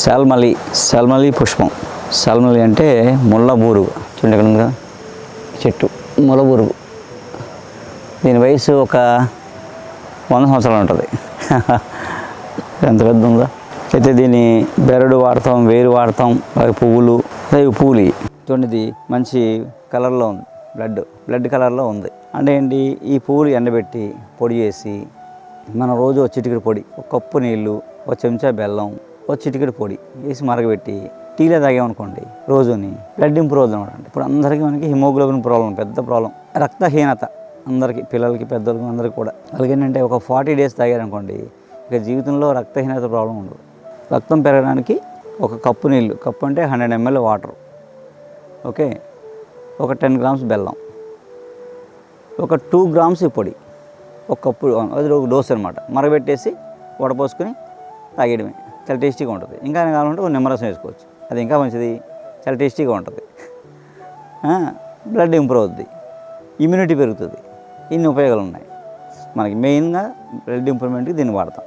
శాల్మలి శాల్మలి పుష్పం. శాల్మలి అంటే ముళ్ళ బూరుగు చూడండి ఎక్కడ చెట్టు ముళ్ళ బూరుగు దీని వయసు ఒక వంద సంవత్సరాలు ఉంటుంది. ఎంత పెద్ద ఉందా అయితే దీని బెరడు వాడతాం వేరు వాడతాం అలాగే పువ్వులు అదే పువ్వులు చూడండి మంచి కలర్లో ఉంది. బ్లడ్ బ్లడ్ కలర్లో ఉంది. అంటే ఏంటి? ఈ పువ్వులు ఎండబెట్టి పొడి చేసి మనం రోజు ఒక పొడి ఒక కప్పు నీళ్ళు ఒక చెంచా బెల్లం ఒక చిటికెడు పొడి వేసి మరగబెట్టి టీలో తాగామనుకోండి రోజుని బ్లడ్ ఇంప్రూవ్ అవుతుంది అనమాట ఇప్పుడు అందరికీ మనకి హిమోగ్లోబిన్ ప్రాబ్లం పెద్ద ప్రాబ్లం రక్తహీనత అందరికీ పిల్లలకి పెద్దలకి అందరికీ కూడా. అలాగే ఏంటంటే ఒక ఫార్టీ డేస్ తాగారనుకోండి ఇక జీవితంలో రక్తహీనత ప్రాబ్లం ఉండదు. రక్తం పెరగడానికి ఒక కప్పు నీళ్ళు కప్పు అంటే హండ్రెడ్ ఎంఎల్ వాటర్ ఓకే? ఒక టెన్ గ్రామ్స్ బెల్లం. ఒక టూ గ్రామ్స్ పొడి. ఒక కప్పు అది ఒక డోస్ అనమాట మరగబెట్టేసి వడపోసుకొని తాగేయడమే. చాలా టేస్టీగా ఉంటుంది. ఇంకా కావాలంటే ఒక నిమ్మరసం వేసుకోవచ్చు. అది ఇంకా మంచిది. చాలా టేస్టీగా ఉంటుంది. బ్లడ్ ఇంప్రూవ్ అవుద్ది. ఇమ్యూనిటీ పెరుగుతుంది. ఇన్ని ఉపయోగాలు ఉన్నాయి. మనకి మెయిన్గా బ్లడ్ ఇంప్రూవ్మెంట్కి దీన్ని వాడతాం.